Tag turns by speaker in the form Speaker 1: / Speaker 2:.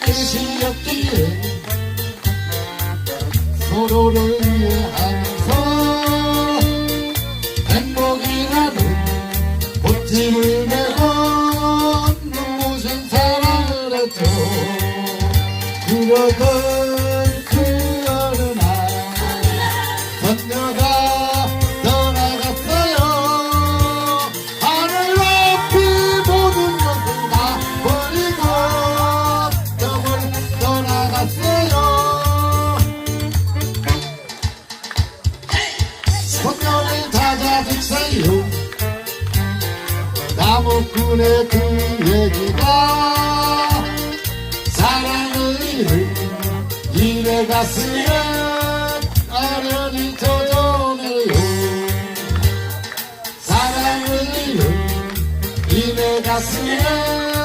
Speaker 1: 뜻이었기에 서로를 이해하면서 행복이라는 꽃집을 메고 눈부신 사랑을 했죠 그러던 사모꾼의 그 얘기가 사랑의 힘을 이내 가슴에 아련히 젖어내요 사랑의 힘을 이내 가슴에